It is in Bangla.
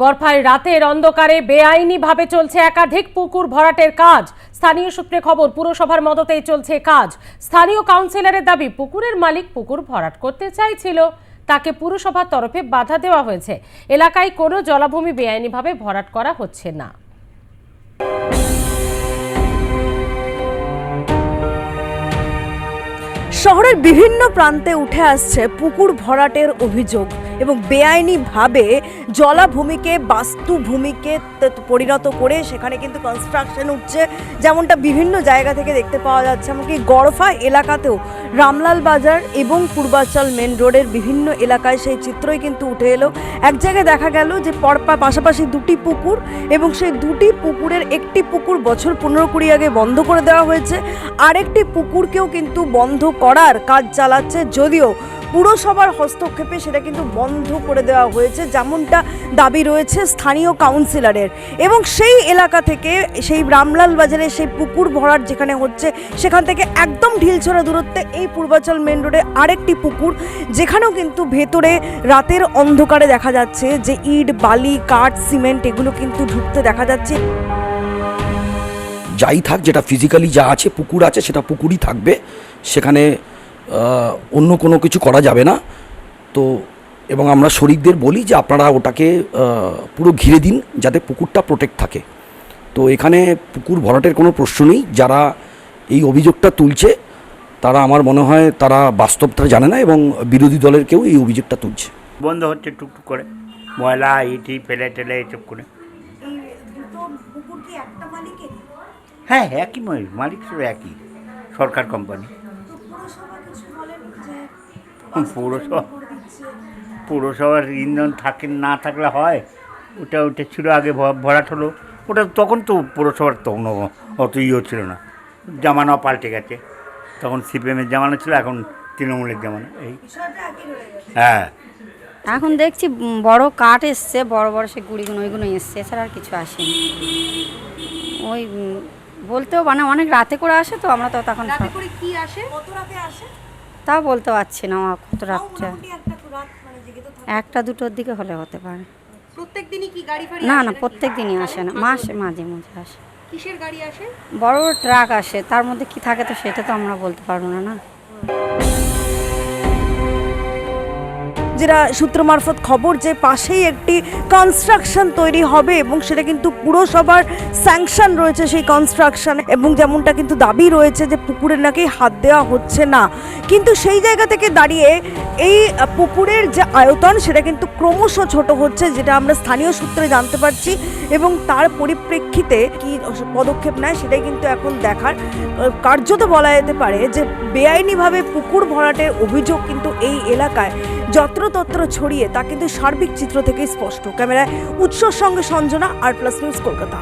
গড়ফায় রাতের অন্ধকারে বেআইনিভাবে চলছে একাধিক পুকুর ভরাটের কাজ। স্থানীয় সূত্রে খবর, পুরসভার মদতেই চলছে কাজ। স্থানীয় কাউন্সিলরের দাবি, পুকুরের মালিক পুকুর ভরাট করতে চাইছিল। তাকে পুরসভার তরফে বাধা দেওয়া হয়েছে। এলাকায় কোনো জলাভূমি বেআইনিভাবে ভরাট করা হচ্ছে না। শহরের বিভিন্ন প্রান্তে উঠে আসছে পুকুর ভরাটের অভিযোগ এবং বেআইনিভাবে জলাভূমিকে, বাস্তুভূমিকে ভূমিকে পরিণত করে সেখানে কিন্তু কনস্ট্রাকশন উঠছে। যেমনটা বিভিন্ন জায়গা থেকে দেখতে পাওয়া যাচ্ছে। এমনকি গড়ফা এলাকাতেও রামলাল বাজার এবং পূর্বাচল মেন রোডের বিভিন্ন এলাকায় সেই চিত্রই কিন্তু উঠে এলো। এক জায়গায় দেখা গেল যে পরপা পাশাপাশি দুটি পুকুর এবং সেই দুটি পুকুরের একটি পুকুর বছর পনেরো কুড়ি আগে বন্ধ করে দেওয়া হয়েছে। আরেকটি পুকুরকেও কিন্তু বন্ধ করার কাজ চালাচ্ছে যদিও পুরসভার হস্তক্ষেপে সেটা কিন্তু বন্ধ করে দেওয়া হয়েছে, যেমনটা দাবি রয়েছে স্থানীয় কাউন্সিলরের। এবং সেই এলাকা থেকে সেই রামলাল বাজারে সেই পুকুর ভরাট যেখানে হচ্ছে, সেখান থেকে একদম ঢিলছড়া দূরত্বে এই পূর্বাচল মেন রোডে আরেকটি পুকুর, যেখানেও কিন্তু ভেতরে রাতের অন্ধকারে দেখা যাচ্ছে যে ইট, বালি, কাঠ, সিমেন্ট এগুলো কিন্তু ঢুকতে দেখা যাচ্ছে। যাই থাক, যেটা ফিজিক্যালি যা আছে, পুকুর আছে, সেটা পুকুরই থাকবে। সেখানে অন্য কোনো কিছু করা যাবে না। তো এবং আমরা শরিকদের বলি যে আপনারা ওটাকে পুরো ঘিরে দিন যাতে পুকুরটা প্রোটেক্ট থাকে। তো এখানে পুকুর ভরাটের কোনো প্রশ্ন নেই। যারা এই অভিযোগটা তুলছে তারা আমার মনে হয় তারা বাস্তবটা জানে না এবং বিরোধী দলের কেউ এই অভিযোগটা তুলছে। বন্ধ হচ্ছে টুকটুক করে। ময়লা ইটি ফেলে টেলে এইসব করে। হ্যাঁ একই মালিক মালিক সব একই। সরকার কোম্পানি পৌরসভা পৌরসভার ইন্ধন থাকে না থাকলে হয়। ওটা ওটা ছিল আগে ভ- ভরাট হলো। ওটা তখন তো পৌরসভার তখন অত ইয়ে ছিল না। জামানাও পাল্টে গেছে। তখন সিপিএমের জামানা ছিল এখন তৃণমূলের জামানা এই। হ্যাঁ। এখন দেখছি বড় কাঠ এসছে বড় বড় সে গুড়িগুলো ওইগুলো এসছে এছাড়া আর কিছু আসেনি। ওই বলতেও মানে অনেক রাতে করে আসে তো আমরা তো তখন রাতে সব- করে কি আসে? তাও বলতে পারছি না আমার কত রাত্রে। একটা দুটোর দিকে হলে হতে পারে। প্রত্যেক দিনই কি গাড়ি ফাড়ি না না প্রত্যেক দিনই আসে না। মাসে মাঝে মাঝে আসে। কিসের গাড়ি আসে? বড় বড় ট্রাক আসে তার মধ্যে কি থাকে তো সেটা তো আমরা বলতে পারব না না। যেটা সূত্র মারফত খবর যে পাশেই একটি কনস্ট্রাকশন তৈরি হবে এবং সেটা কিন্তু পুরসভার স্যাংশন রয়েছে সেই কনস্ট্রাকশন এবং যেমনটা কিন্তু দাবি রয়েছে যে পুকুরে নাকি হাত দেওয়া হচ্ছে না। কিন্তু সেই জায়গা থেকে দাঁড়িয়ে এই পুকুরের যে আয়তন সেটা কিন্তু ক্রমশ ছোট হচ্ছে যেটা আমরা স্থানীয় সূত্রে জানতে পারছি এবং তার পরিপ্রেক্ষিতে কি পদক্ষেপ নেয় সেটাই কিন্তু এখন দেখার। কার্যত বলা যেতে পারে যে বেআইনিভাবে পুকুর ভরাটের অভিযোগ কিন্তু এই এলাকায় যত্রতত্র ছড়িয়ে তা কিন্তু সার্বিক চিত্র থেকে স্পষ্ট। ক্যামেরায় উৎসর সঙ্গে Sanjana R plus news Kolkata.